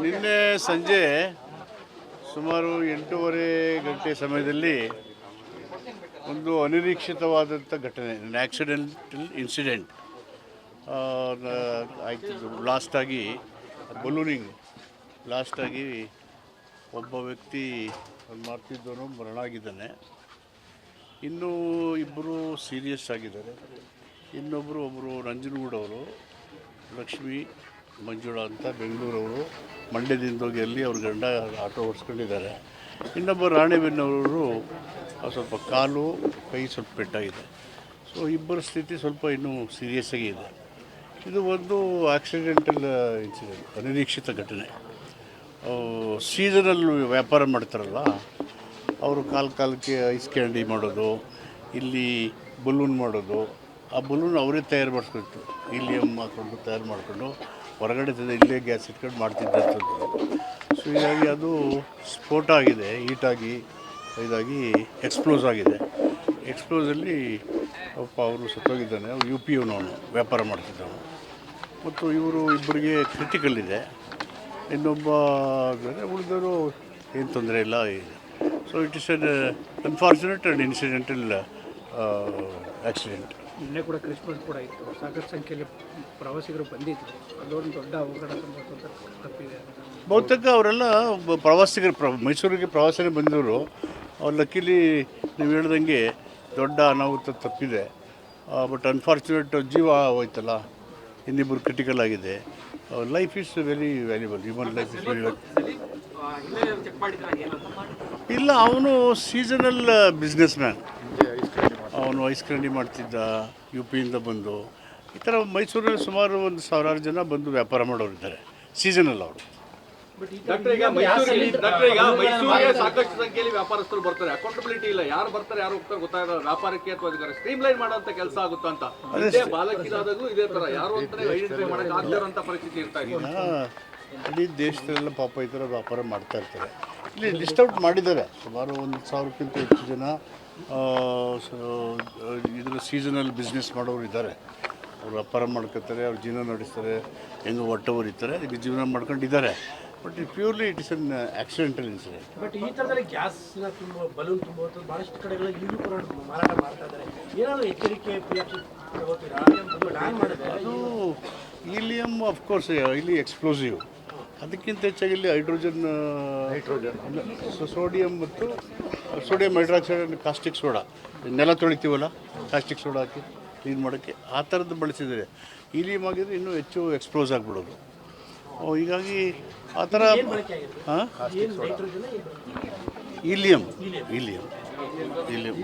ನನ್ನ ಸಂಜೆ ಸುಮಾರು ಎಂಟೂವರೆ ಗಂಟೆ ಸಮಯದಲ್ಲಿ ಒಂದು ಅನಿರೀಕ್ಷಿತವಾದಂಥ ಘಟನೆ ಆಕ್ಸಿಡೆಂಟಲ್ ಇನ್ಸಿಡೆಂಟ್ ಆಯ್ತು ಲಾಸ್ಟಾಗಿ ಬಲೂನಿಂಗ್ ಲಾಸ್ಟಾಗಿ ಒಬ್ಬ ವ್ಯಕ್ತಿ ಮಾಡ್ತಿದ್ದವನು ಮರಣ ಆಗಿದ್ದಾನೆ ಇನ್ನೂ ಇಬ್ಬರು ಸೀರಿಯಸ್ ಆಗಿದ್ದಾರೆ. ಇನ್ನೊಬ್ಬರು ಒಬ್ಬರು ನಂಜನಗೂಡವರು ಲಕ್ಷ್ಮಿ ಮಂಜುಳಾ ಅಂತ ಬೆಂಗಳೂರವರು, ಮಂಡ್ಯದಿಂದ ಹೋಗಿ ಅಲ್ಲಿ ಅವ್ರ ಗಂಡ ಆಟೋ ಓಡಿಸ್ಕೊಂಡಿದ್ದಾರೆ. ಇನ್ನೊಬ್ಬ ರಾಣೆಬೆನ್ನವರು ಸ್ವಲ್ಪ ಕಾಲು, ಕೈ ಸ್ವಲ್ಪ ಪೆಟ್ಟಾಗಿದೆ. ಸೊ ಇಬ್ಬರ ಸ್ಥಿತಿ ಸ್ವಲ್ಪ ಇನ್ನೂ ಸೀರಿಯಸ್ ಆಗಿ ಇದೆ. ಇದು ಒಂದು ಆಕ್ಸಿಡೆಂಟಲ್ ಇನ್ಸಿಡೆಂಟ್ ಅನಿರೀಕ್ಷಿತ ಘಟನೆ. ಸೀಸನಲ್ ವ್ಯಾಪಾರ ಮಾಡ್ತಾರಲ್ಲ, ಅವರು ಕಾಲು ಕಾಲಕ್ಕೆ ಐಸ್ ಕ್ಯಾಂಡಿ ಮಾಡೋದು, ಇಲ್ಲಿ ಬಲೂನ್ ಮಾಡೋದು ಆ ಬಲೂನ್ ಅವರೇ ತಯಾರು ಮಾಡಿಸ್ಕೊಳ್ತು ಇಲ್ಲಿ ಹಾಕೊಂಡು ತಯಾರು ಮಾಡಿಕೊಂಡು ಹೊರಗಡೆ ಇಲ್ಲೇ ಗ್ಯಾಸ್ ಇಟ್ಕೊಂಡು ಮಾಡ್ತಿದ್ದಂಥದ್ದು. ಸೊ ಹೀಗಾಗಿ ಅದು ಸ್ಫೋಟ ಆಗಿದೆ ಹೀಟಾಗಿ ಇದಾಗಿ ಎಕ್ಸ್ಪ್ಲೋಸ್ ಆಗಿದೆ. ಎಕ್ಸ್ಪ್ಲೋಸಲ್ಲಿ ಅಪ್ಪ ಅವರು ಸತ್ತೋಗಿದ್ದಾನೆ, ಅವ್ರು ಯು ಪಿ ಯುನವನು ವ್ಯಾಪಾರ ಮಾಡ್ತಿದ್ದವನು. ಮತ್ತು ಇವರು ಇಬ್ಬರಿಗೆ ಕ್ರಿಟಿಕಲ್ ಇದೆ. ಇನ್ನೊಬ್ಬ ಉಳಿದವರು ಏನು ತೊಂದರೆ ಇಲ್ಲ so it is an unfortunate and incidental accident ನಿನ್ನೆ ಕೂಡ ಕ್ರಿಸ್ಮಸ್ ಕೂಡ ಇತ್ತು. ಸಾಕಷ್ಟು ಸಂಖ್ಯೆಯಲ್ಲಿ ಪ್ರವಾಸಿಗರು ಬಂದಿದ್ದರು ಅದೊಂದು ದೊಡ್ಡ ಅವಘಡ ಸಂಭವಿಸುವಂಥ ತಪ್ಪಿದೆ ಬಹುತೇಕ ಅವರೆಲ್ಲ ಪ್ರವಾಸಿಗರು ಪ್ರ ಮೈಸೂರಿಗೆ ಪ್ರವಾಸನೇ ಬಂದವರು ಅವ್ರು ಲಕ್ಕಿಲಿ ನೀವು ಹೇಳ್ದಂಗೆ ದೊಡ್ಡ ಅನಾಹುತ ತಪ್ಪಿದೆ. ಬಟ್ ಅನ್ಫಾರ್ಚುನೇಟ್ ಜೀವ ಹೋಯ್ತಲ್ಲ. ಇನ್ನಿಬ್ಬರು ಕ್ರಿಟಿಕಲ್ ಆಗಿದೆ. Life is very valuable human life is very ಇಲ್ಲ ಅವನು ಸೀಸನಲ್ ಬಿಸ್ನೆಸ್ ಮ್ಯಾನ್ ಅವನು ಐಸ್ ಕ್ರೀಂಡಿ ಮಾಡ್ತಿದ್ದ ಯು ಪಿಯಿಂದ ಬಂದು. ಈ ಥರ ಮೈಸೂರಲ್ಲಿ ಸುಮಾರು ಒಂದು ಸಾವಿರಾರು ಜನ ಬಂದು ವ್ಯಾಪಾರ ಮಾಡೋರು ಇದ್ದಾರೆ ಸೀಸನಲ್ ಅವರು. ಡಾಕ್ಟರ್ ಈಗ ಮೈಸೂರಲ್ಲಿ ಡಾಕ್ಟರ್ ಈಗ ಮೈಸೂರಿಗೆ ಸಾಕಷ್ಟು ಸಂಖ್ಯೆಯಲ್ಲಿ ವ್ಯಾಪಾರಸ್ಥರು ಬರ್ತಾರೆ. ಅಕೌಂಟಬಿಲಿಟಿ ಇಲ್ಲ. ಯಾರು ಬರ್ತಾರೆ ಯಾರು ಹೋಗ್ತಾರೆ ಗೊತ್ತಾಗಲ್ಲ. ವ್ಯಾಪಾರಕ್ಕೆ ಅಥವಾ ಅದಕ್ಕೆ ಸ್ಟ್ರೀಮ್ ಲೈನ್ ಮಾಡುವಂತ ಕೆಲಸ ಆಗುತ್ತಾ ಅಂತ. ಬಾಲಕಿದಾದಾಗೂ ಇದೇ ತರ. ಯಾರು ಅಂತಾನೆ ಐಡೆಂಟಿಫೈ ಮಾಡಕ್ ಆಗ್ತಾರಂತ ಪರಿಸ್ಥಿತಿ ಇರ್ತಾ ಇದೆ. ಇಡೀ ದೇಶದಲ್ಲೆಲ್ಲ ಪಾಪ ಈ ಥರ ವ್ಯಾಪಾರ ಮಾಡ್ತಾ ಇರ್ತಾರೆ. ಇಲ್ಲಿ ಲಿಸ್ಟ್ ಔಟ್ ಮಾಡಿದ್ದಾರೆ. ಸುಮಾರು ಒಂದು ಸಾವಿರಕ್ಕಿಂತ ಹೆಚ್ಚು ಜನ ಇದರ ಸೀಸನಲ್ ಬಿಸ್ನೆಸ್ ಮಾಡೋರು ಇದ್ದಾರೆ. ಅವ್ರು ವ್ಯಾಪಾರ ಮಾಡ್ಕೊತಾರೆ ಅವ್ರ ಜೀವನ ನಡೆಸ್ತಾರೆ ಹೆಂಗೆ ಹೊಟ್ಟೆ ಇರ್ತಾರೆ ಇದಕ್ಕೆ ಜೀವನ ಮಾಡ್ಕೊಂಡಿದ್ದಾರೆ. But it purely it is an accidental incident but ಈ ಥರದಲ್ಲಿ ಗ್ಯಾಸ್ನ ತುಂಬ ಬಲೂನ್ ತುಂಬುವಂಥದ್ದು ಭಾಳಷ್ಟು ಕಡೆಗಳಲ್ಲಿ ಈಗಲೂ ಕೂಡ ಮಾರಾಟ ಮಾಡ್ತಾ ಇದ್ದಾರೆ. ಏನಾದರೂ ಎಚ್ಚರಿಕೆ ಅದು ಇಲಿಯಮ್ ಅಫ್ಕೋರ್ಸ್ ಇಲ್ಲಿ ಎಕ್ಸ್ಪ್ಲೋಸಿವ್ ಅದಕ್ಕಿಂತ ಹೆಚ್ಚಾಗಿ ಇಲ್ಲಿ ಹೈಡ್ರೋಜನ್ ಹೈಡ್ರೋಜನ್. ಸೋಡಿಯಂ ಮತ್ತು ಸೋಡಿಯಂ ಹೈಡ್ರಾಕ್ಸೈಡ್ ಕಾಸ್ಟಿಕ್ ಸೋಡಾ. ನೆಲ ತೊಳಿತೀವಲ್ಲ ಕಾಸ್ಟಿಕ್ ಸೋಡಾ ಹಾಕಿ ಕ್ಲೀನ್ ಮಾಡೋಕ್ಕೆ. ಆ ಥರದ್ದು ಬಳಸಿದರೆ ಇಲ್ಲಿ ಆಗಿದ್ರೆ ಇನ್ನೂ ಹೆಚ್ಚು ಎಕ್ಸ್ಪ್ಲೋಸ್ ಆಗಿಬಿಡೋದು. ಹೀಗಾಗಿ ಆ ಥರ ಹಾಂ ಇಲಿಯಂ ನೈಟ್ರೋಜನ್ ಇಲಿಯಂ ಈಲಿಯಮ್ ಈಲಿಯಮ್ ಈಲಿಯಮ್